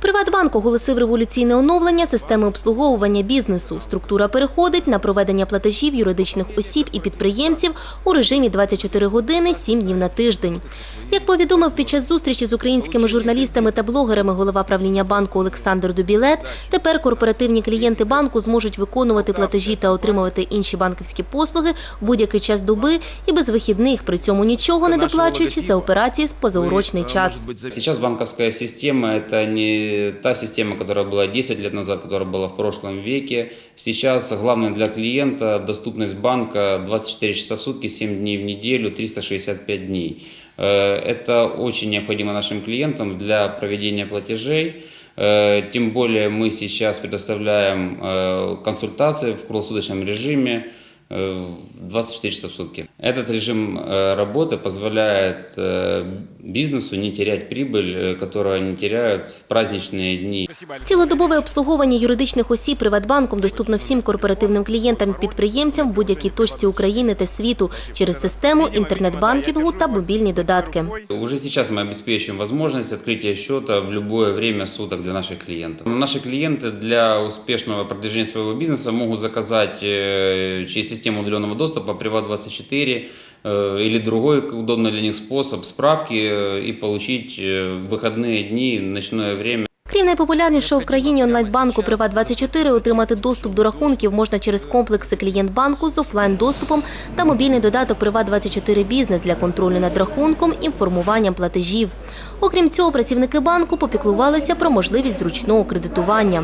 Приватбанк оголосив революційне оновлення системи обслуговування бізнесу. Структура переходить на проведення платежів юридичних осіб і підприємців у режимі 24 години 7 днів на тиждень. Як повідомив під час зустрічі з українськими журналістами та блогерами голова правління банку Олександр Дубілет, тепер корпоративні клієнти банку зможуть виконувати платежі та отримувати інші банківські послуги в будь-який час доби і без вихідних, при цьому нічого не доплачуючи за операції з позаурочний час. Сейчас банковская система – это не та система, которая была 10 лет назад, которая была в прошлом веке. Сейчас главное для клиента – доступность банка 24 часа в сутки, 7 дней в неделю, 365 дней. Э, Это очень необходимо нашим клиентам для проведения платежей. Э, Тем более мы сейчас предоставляем э, консультации в круглосуточном режиме э, 24 часа в сутки. Этот режим работы позволяет бизнесу не терять прибыль, э, которую они теряют в праздничные дни. Цілодобове обслуговування юридичних осіб Приватбанком доступно всім корпоративним клієнтам і підприємцям в будь-якій точці України та світу через систему інтернет-банкінгу та мобільні додатки. Уже сейчас мы обеспечиваем возможность открытия счета в любое время суток для наших клиентов. Наши клиенты для успешного продвижения своего бизнеса могут заказать э, через систему удаленного доступа Приват24 э, или другой удобный для них способ справки э, и получить э, в выходные дни, ночное время Крім найпопулярнішого в країні онлайн-банку Приват24, отримати доступ до рахунків можна через комплекси клієнт-банку з офлайн-доступом та мобільний додаток Приват24 Бізнес для контролю над рахунком і формуванням платежів. Окрім цього, працівники банку попіклувалися про можливість зручного кредитування.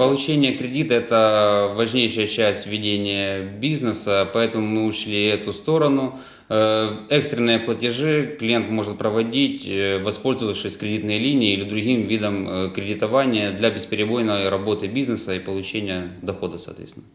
Получение кредита – это важнейшая часть ведения бизнеса, поэтому мы ушли в эту сторону. Э, Экстренные платежи клиент может проводить, э, воспользовавшись кредитной линией или другим видом э, кредитования для бесперебойной работы бизнеса и получения дохода, соответственно.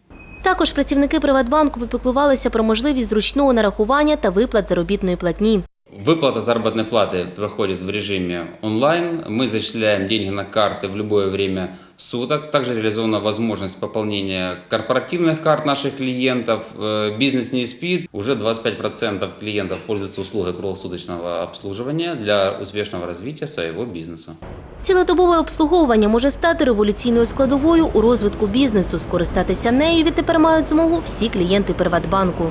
Також працівники Приватбанку попіклувалися про можливість зручного нарахування та виплат заробітної платні. Выплата заработной платы проходит в режиме онлайн. Мы зачисляем деньги на карты в любое время суток. Также реализована возможность пополнения корпоративных карт наших клиентов. Э, Бизнес не спит. Уже 25% клиентов пользуются услугой круглосуточного обслуживания для успешного развития своего бизнеса. Цілодобове обслуговування може стати революційною складовою у розвитку бізнесу. Скористатися нею відтепер мають змогу всі клієнти Приватбанку.